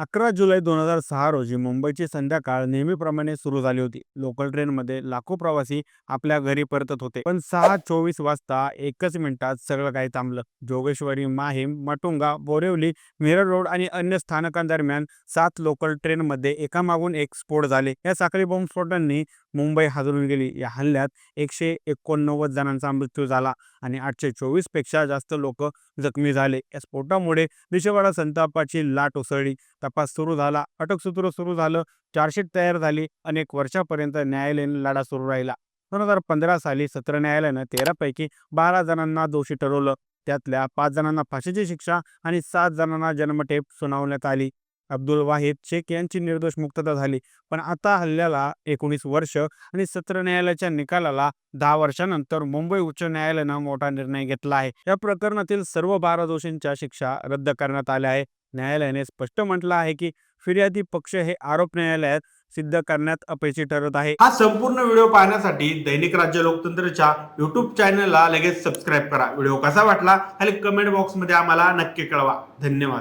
अकरा जुलै दोन हजार सहा रोजी मुंबईची संध्याकाळ नेहमीप्रमाणे सुरू झाली होती. लोकल ट्रेनमध्ये लाखो प्रवासी आपल्या घरी परतत होते. पण सहा चोवीस वाजता एकच मिनिटात सगळं काही थांबलं. जोगेश्वरी माहीम मटुंगा बोरेवली मिरर रोड आणि अन्य स्थानकांदरम्यान सात लोकल ट्रेनमध्ये एकामागून एक स्फोट झाले. या साखळी बॉम्बस्फोटांनी मुंबई हादरून गेली. या हल्ल्यात एकशे एकोणनव्वद जणांचा मृत्यू झाला आणि आठशे चोवीसपेक्षा जास्त लोक जखमी झाले. या स्फोटामुळे देशभरात संतापाची लाट उसळली. तपास सुरू झाला. अटकसूत्र सुरू झालं. चार्जशीट तयार झाली. अनेक वर्षापर्यंत न्यायालयीन लढा सुरू राहिला. दोन हजार पंधरा साली सत्र न्यायालयानं तेरापैकी बारा जणांना दोषी ठरवलं. त्यातल्या पाच जणांना फाशीची शिक्षा आणि सात जणांना जन्मठेप सुनावण्यात आली. अब्दुल वाहिद शेख यांची निर्दोष मुक्तता झाली. पण आता हल्ल्याला एकोणीस वर्ष आणि सत्र न्यायालयाच्या निकालाला दहा वर्षानंतर मुंबई उच्च न्यायालयानं मोठा निर्णय घेतला आहे. या प्रकरणातील सर्व बारा दोषींच्या शिक्षा रद्द करण्यात आल्या आहे न्यायालयाने स्पष्ट म्हटलं आहे की फिर्यादी पक्ष हे आरोप न्यायालयात सिद्ध करण्यात अपयशी ठरत आहे. हा संपूर्ण व्हिडिओ पाहण्यासाठी दैनिक राज्य लोकतंत्रच्या युट्यूब चॅनलला लगेच सबस्क्राईब करा. व्हिडिओ कसा वाटला? खाली कमेंट बॉक्समध्ये आम्हाला नक्की कळवा. धन्यवाद.